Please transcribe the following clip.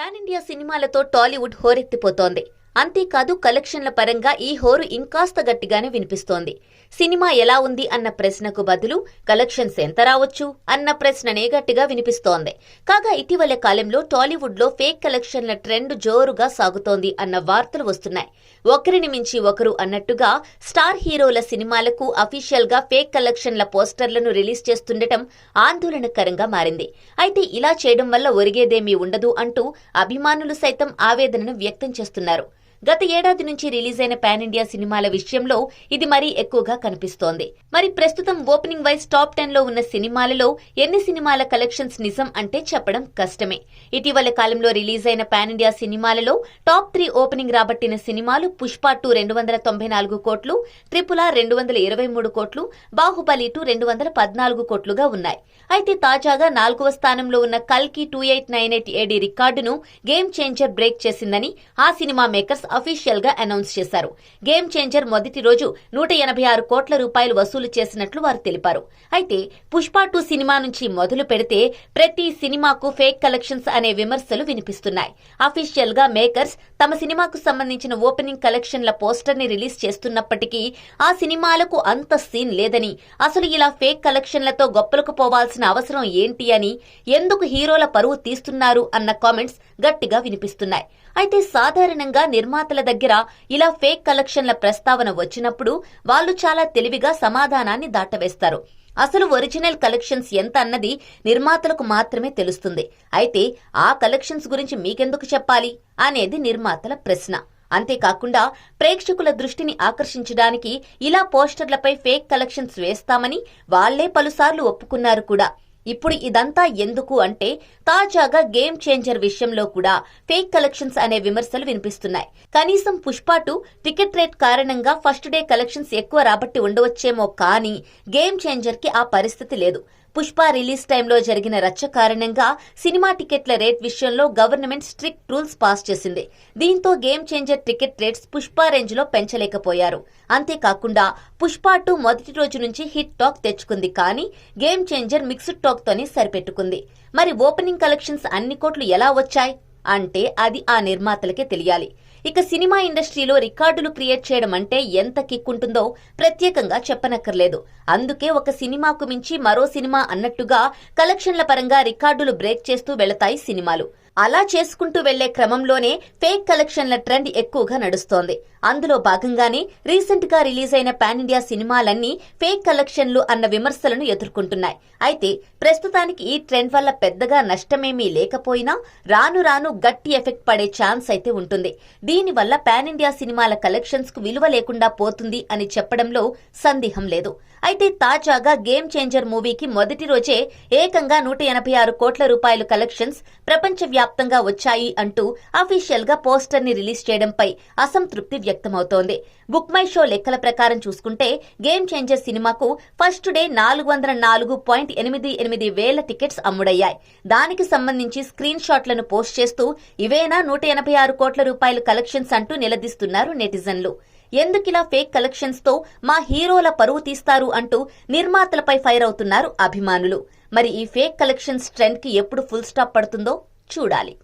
Pan India సినిమాలతో టాలీవుడ్ హోరెత్తిపోతోంది. అంతేకాదు కలెక్షన్ల పరంగా ఈ హోరు ఇంకాస్త గట్టిగానే వినిపిస్తోంది. సినిమా ఎలా ఉంది అన్న ప్రశ్నకు బదులు కలెక్షన్స్ ఎంత రావచ్చు అన్న ప్రశ్ననే గట్టిగా వినిపిస్తోంది. కాగా ఇటీవల కాలంలో టాలీవుడ్లో ఫేక్ కలెక్షన్ల ట్రెండ్ జోరుగా సాగుతోంది అన్న వార్తలు వస్తున్నాయి. ఒకరిని మించి ఒకరు అన్నట్టుగా స్టార్ హీరోల సినిమాలకు అఫీషియల్గా ఫేక్ కలెక్షన్ల పోస్టర్లను రిలీజ్ చేస్తుండటం ఆందోళనకరంగా మారింది. అయితే ఇలా చేయడం వల్ల ఒరిగేదేమీ ఉండదు అంటూ అభిమానులు సైతం ఆవేదనను వ్యక్తం చేస్తున్నారు. గత ఏడాది నుంచి రిలీజ్ అయిన పాన్ ఇండియా సినిమాల విషయంలో ఇది మరీ ఎక్కువగా కనిపిస్తోంది. మరి ప్రస్తుతం ఓపెనింగ్ వైజ్ టాప్ టెన్లో ఉన్న సినిమాలలో ఎన్ని సినిమాల కలెక్షన్స్ నిజం అంటే చెప్పడం కష్టమే. ఇటీవల కాలంలో రిలీజ్ అయిన పాన్ ఇండియా సినిమాలలో టాప్ త్రీ ఓపెనింగ్ రాబట్టిన సినిమాలు పుష్ప టూ రెండు వందల తొంభై నాలుగు కోట్లు త్రిపుల రెండు వందల ఇరవై మూడు కోట్లు బాహుబలి టూ రెండు వందల పద్నాలుగు కోట్లుగా ఉన్నాయి. అయితే తాజాగా నాలుగవ స్థానంలో ఉన్న కల్కి two eight nine eight AD రికార్డును గేమ్ చేంజర్ బ్రేక్ చేసిందని ఆ సినిమా మేకర్స్ అఫీషియల్గా అనౌన్స్ చేశారు. గేమ్ చేంజర్ మొదటి రోజు నూట ఎనభై ఆరు కోట్ల రూపాయలు వసూలు చేసినట్లు వారు తెలిపారు. అయితే పుష్ప టూ సినిమా నుంచి మొదలు పెడితే ప్రతి సినిమాకు ఫేక్ కలెక్షన్స్ అనే విమర్శలు వినిపిస్తున్నాయి. అఫీషియల్గా మేకర్స్ తమ సినిమాకు సంబంధించిన ఓపెనింగ్ కలెక్షన్ల పోస్టర్ని రిలీజ్ చేస్తున్నప్పటికీ ఆ సినిమాలకు అంత సీన్ లేదని అసలు ఇలా ఫేక్ కలెక్షన్లతో గొప్పలకు పోవాల్సిన అవసరం ఏంటి అని ఎందుకు హీరోల పరువు తీస్తున్నారు అన్న కామెంట్స్ గట్టిగా వినిపిస్తున్నాయి. అయితే సాధారణంగా నిర్మాతల దగ్గర ఇలా ఫేక్ కలెక్షన్ల ప్రస్తావన వచ్చినప్పుడు వాళ్ళు చాలా తెలివిగా సమాధానాన్ని దాటవేస్తారు. అసలు ఒరిజినల్ కలెక్షన్స్ ఎంత అన్నది నిర్మాతలకు మాత్రమే తెలుస్తుంది. అయితే ఆ కలెక్షన్స్ గురించి మీకెందుకు చెప్పాలి? అనేది నిర్మాతల ప్రశ్న. అంతేకాకుండా ప్రేక్షకుల దృష్టిని ఆకర్షించడానికి ఇలా పోస్టర్లపై ఫేక్ కలెక్షన్స్ వేస్తామని వాళ్ళే పలుసార్లు ఒప్పుకున్నారు కూడా. ఇప్పుడు ఇదంతా ఎందుకు అంటే తాజాగా గేమ్ చేంజర్ విషయంలో కూడా ఫేక్ కలెక్షన్స్ అనే విమర్శలు వినిపిస్తున్నాయి. కనీసం పుష్పాటు టికెట్ రేట్ కారణంగా ఫస్ట్ డే కలెక్షన్స్ ఎక్కువ రాబట్టి ఉండవచ్చేమో కానీ గేమ్ చేంజర్కి ఆ పరిస్థితి లేదు. పుష్ప రిలీజ్ టైంలో జరిగిన రచ్చ కారణంగా సినిమా టికెట్ల రేట్ విషయంలో గవర్నమెంట్ స్ట్రిక్ట్ రూల్స్ పాస్ చేసింది. దీంతో game changer ticket rates Pushpa రేంజ్లో పెంచలేకపోయారు. అంతేకాకుండా పుష్ప టూ మొదటి రోజు నుంచి హిట్ టాక్ తెచ్చుకుంది కానీ గేమ్ చేంజర్ మిక్స్డ్ టాక్ తోనే సరిపెట్టుకుంది. మరి ఓపెనింగ్ కలెక్షన్స్ అన్ని కోట్లు ఎలా వచ్చాయి? అంటే అది ఆ నిర్మాతలకే తెలియాలి. ఇక సినిమా ఇండస్ట్రీలో రికార్డులు క్రియేట్ చేయడం అంటే ఎంత కిక్కుంటుందో ప్రత్యేకంగా చెప్పనక్కర్లేదు. అందుకే ఒక సినిమాకు మించి మరో సినిమా అన్నట్టుగా కలెక్షన్ల పరంగా రికార్డులు బ్రేక్ చేస్తూ వెళతాయి సినిమాలు. అలా చేసుకుంటూ వెళ్ళే క్రమంలోనే ఫేక్ కలెక్షన్ల ట్రెండ్ ఎక్కువగా నడుస్తోంది. అందులో భాగంగానే రీసెంట్గా రిలీజ్ అయిన పాన్ ఇండియా సినిమాలన్నీ ఫేక్ కలెక్షన్లు అన్న విమర్శలను ఎదుర్కొంటున్నాయి. అయితే ప్రస్తుతానికి ఈ ట్రెండ్ వల్ల పెద్దగా నష్టమేమీ లేకపోయినా రాను రాను గట్టి ఎఫెక్ట్ పడే ఛాన్స్ అయితే ఉంటుంది. దీనివల్ల పాన్ ఇండియా సినిమాల కలెక్షన్స్కు విలువ లేకుండా పోతుంది అని చెప్పడంలో సందేహం లేదు. అయితే తాజాగా గేమ్ చేంజర్ మూవీకి మొదటి రోజే ఏకంగా నూట ఎనభై ఆరు కోట్ల రూపాయలు కలెక్షన్స్ ప్రపంచవ్యాప్తంగా వచ్చాయి అంటూ అఫీషియల్గా పోస్టర్ని రిలీజ్ చేయడంపై అసంతృప్తి వ్యక్తమవుతోంది. బుక్ మై షో లెక్కల ప్రకారం చూసుకుంటే గేమ్ చేంజర్ సినిమాకు ఫస్ట్ డే నాలుగు వందల నాలుగు పాయింట్ ఎనిమిది ఎనిమిది వేల టికెట్స్ అమ్ముడయ్యాయి. దానికి సంబంధించి స్క్రీన్ షాట్లను పోస్ట్ చేస్తూ ఇవేనా నూట ఎనభై ఆరు కోట్ల రూపాయలు కలెక్షన్స్ అంటూ నిలదీస్తున్నారు నెటిజన్లు. ఎందుకిలా ఫేక్ కలెక్షన్స్తో మా హీరోల పరువు తీస్తారు అంటూ నిర్మాతలపై ఫైర్ అవుతున్నారు అభిమానులు. మరి ఈ ఫేక్ కలెక్షన్స్ ట్రెండ్కి ఎప్పుడు ఫుల్ స్టాప్ పడుతుందో? చూడాలి.